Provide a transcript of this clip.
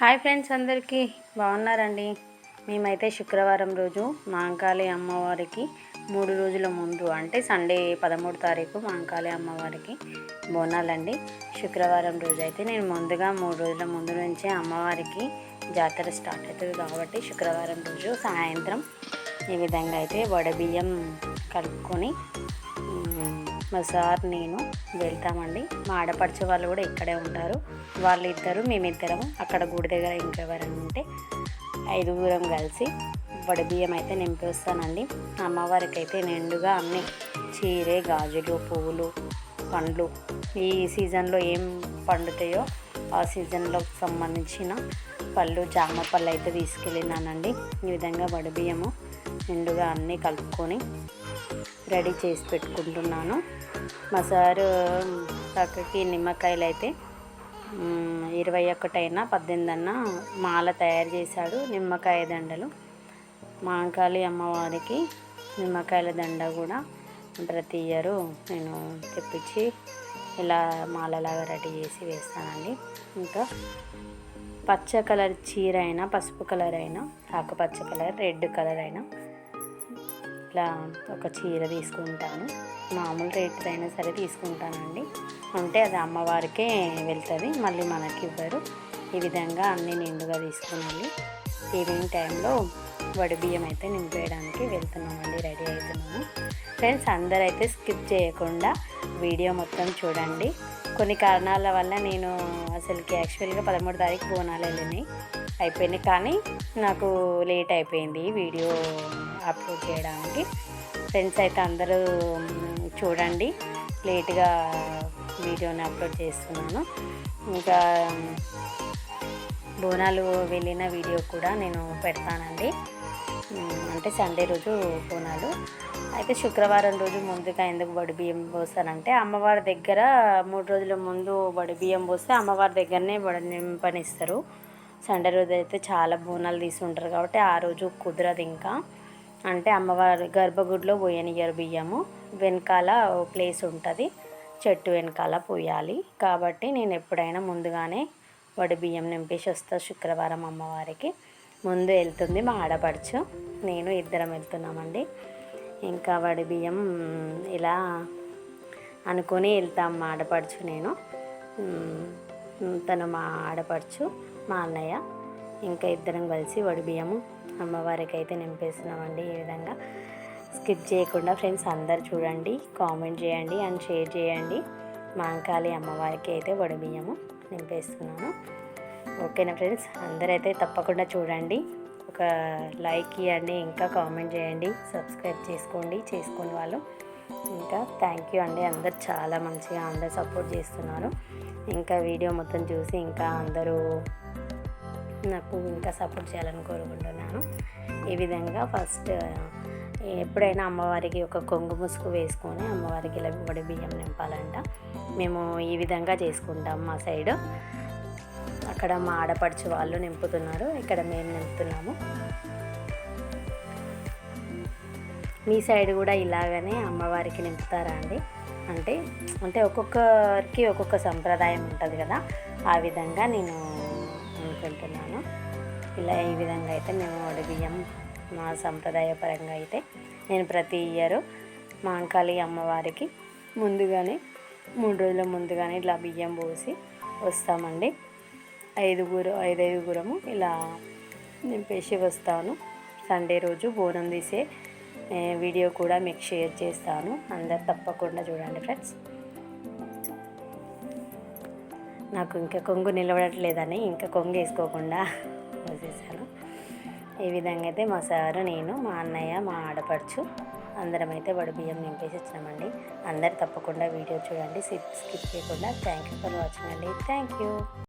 Hi friends అందరికీ బాగున్నారండి. మేమైతే శుక్రవారం రోజు మాంకాళి అమ్మవారికి మూడు రోజుల ముందు అంటే సండే పదమూడు తారీఖు మాంకాళి అమ్మవారికి బోనాలండి. శుక్రవారం రోజు అయితే నేను ముందుగా మూడు రోజుల ముందు నుంచే అమ్మవారికి జాతర స్టార్ట్ అవుతుంది కాబట్టి శుక్రవారం రోజు సాయంత్రం ఈ విధంగా అయితే వడబియ్యం కలుపుకొని మా సార్ నేను వెళ్తామండి. మా ఆడపడిచే వాళ్ళు కూడా ఇక్కడే ఉంటారు. వాళ్ళిద్దరు మేమిద్దరం అక్కడ గుడి దగ్గర ఇంకెవరైనా ఉంటే ఐదుగురం కలిసి బియ్యం అయితే నింపేస్తానండి. అమ్మవారికి అయితే నిండుగా అన్ని చీరే గాజులు పువ్వులు పండ్లు ఈ సీజన్లో ఏం పండుతాయో ఆ సీజన్లో సంబంధించిన పళ్ళు జామ పళ్ళు అయితే తీసుకెళ్ళినానండి. ఈ విధంగా బియ్యము నిండుగా అన్నీ కలుపుకొని రెడీ చేసి పెట్టుకుంటున్నాను. మా సారు కాకకి నిమ్మకాయలు అయితే ఇరవై ఒకటైనా పద్దెనిమిది అన్న మాల తయారు చేశాడు నిమ్మకాయ దండలు. మాంకాళి అమ్మవారికి నిమ్మకాయల దండ కూడా ప్రతి ఇయరు నేను తెప్పించి ఇలా మాలలాగా రెడీ చేసి వేస్తానండి. ఇంకా పచ్చ కలర్ చీర అయినా పసుపు కలర్ అయినా ఆకుపచ్చ కలర్ రెడ్ కలర్ అయినా ఇట్లా ఒక చీర తీసుకుంటాను. మామూలు రేట్ అయినా సరే తీసుకుంటానండి. అంటే అది అమ్మవారికే వెళ్తుంది మళ్ళీ మనకి ఇవ్వరు ఈ విధంగా అన్ని నిండుగా తీసుకున్నాను. ఈవినింగ్ టైంలో వడి బియ్యం అయితే నింపేయడానికి వెళ్తున్నామండి రెడీ అవుతున్నాము. ఫ్రెండ్స్ అందరైతే స్కిప్ చేయకుండా వీడియో మొత్తం చూడండి. కొన్ని కారణాల వల్ల నేను అసలుకి యాక్చువల్గా పదమూడు తారీఖు బోనాలు వెళ్ళినాయి. అయిపోయింది. కానీ నాకు లేట్ అయిపోయింది వీడియో అప్లోడ్ చేయడానికి. ఫ్రెండ్స్ అయితే అందరూ చూడండి. లేట్గా వీడియోని అప్లోడ్ చేస్తున్నాను. ఇంకా బోనాలు వెళ్ళిన వీడియో కూడా నేను పెడతానండి. అంటే సండే రోజు బోనాలు. అయితే శుక్రవారం రోజు ముందుగా ఎందుకు బడి బియ్యం పోస్తానంటే అమ్మవారి దగ్గర మూడు రోజుల ముందు బడి బియ్యం పోస్తే అమ్మవారి దగ్గరనే బడి నింపనిస్తారు. సండే రోజు అయితే చాలా బోనాలు తీసుకుంటారు కాబట్టి ఆ రోజు కుదరదు ఇంకా. అంటే అమ్మవారి గర్భగుడిలో పోయనియరు బియ్యము. వెనకాల ప్లేస్ ఉంటుంది. చెట్టు వెనకాల పోయాలి. కాబట్టి నేను ఎప్పుడైనా ముందుగానే వడి బియ్యం నింపేసి వస్తా శుక్రవారం అమ్మవారికి. ముందు వెళ్తుంది మా ఆడపడుచు. నేను ఇద్దరం వెళ్తున్నామండి. ఇంకా వడి బియ్యం ఇలా అనుకొని వెళ్తాం మా ఆడపడుచు నేను. తను మా ఆడపడుచు. మా అన్నయ్య ఇంకా ఇద్దరం కలిసి వడి బియ్యము అమ్మవారికి అయితే నింపేస్తున్నామండి ఈ విధంగా. స్కిప్ చేయకుండా ఫ్రెండ్స్ అందరు చూడండి కామెంట్ చేయండి అండ్ షేర్ చేయండి. మాంకాళి అమ్మవారికి అయితే వడి బియ్యము నింపేస్తున్నాను. ఓకేనా ఫ్రెండ్స్? అందరైతే తప్పకుండా చూడండి. ఒక లైక్ ఇవ్వండి ఇంకా కామెంట్ చేయండి. సబ్స్క్రైబ్ చేసుకోండి చేసుకుని వాళ్ళు. ఇంకా థ్యాంక్ యూ అండి. అందరు చాలా మంచిగా అందరు సపోర్ట్ చేస్తున్నారు. ఇంకా వీడియో మొత్తం చూసి ఇంకా అందరూ నాకు ఇంకా సపోర్ట్ చేయాలని కోరుకుంటున్నాను. ఈ విధంగా ఫస్ట్ ఎప్పుడైనా అమ్మవారికి ఒక కొంగు ముసుగు వేసుకొని అమ్మవారికి ఇలా వడి బియ్యం నింపాలంట. మేము ఈ విధంగా చేసుకుంటాం మా సైడ్. అక్కడ మా ఆడపడుచు వాళ్ళు నింపుతున్నారు. ఇక్కడ మేము నింపుతున్నాము. మీ సైడ్ కూడా ఇలాగనే అమ్మవారికి నింపుతారా అండి? అంటే అంటే ఒక్కొక్కరికి ఒక్కొక్క సంప్రదాయం ఉంటుంది కదా. ఆ విధంగా నేను అనుకుంటున్నాను ఇలా ఈ విధంగా అయితే మేము వడి బియ్యం మా సంప్రదాయపరంగా అయితే నేను ప్రతి ఇయర్ మా అంకాళి అమ్మవారికి ముందుగానే మూడు రోజుల ముందుగానే ఇట్లా బియ్యం పోసి వస్తామండి. ఐదుగురు ఐదైదుగురము ఇలా నింపేసి వస్తాను. సండే రోజు బోనం తీసే వీడియో కూడా మీకు షేర్ చేస్తాను. అందరు తప్పకుండా చూడండి ఫ్రెండ్స్. నాకు ఇంకా కొంగు నిలబడట్లేదని ఇంకా కొంగు వేసుకోకుండా పోసేసాను ఈ విధంగా అయితే మా సారు నేను మా అన్నయ్య మా ఆడపడుచు అందరం అయితే వడి బియ్యం నింపేసి వచ్చినామండి. అందరు తప్పకుండా వీడియో చూడండి స్కిప్ చేయకుండా. థ్యాంక్ యూ ఫర్ వాచింగ్ అండి. Thank you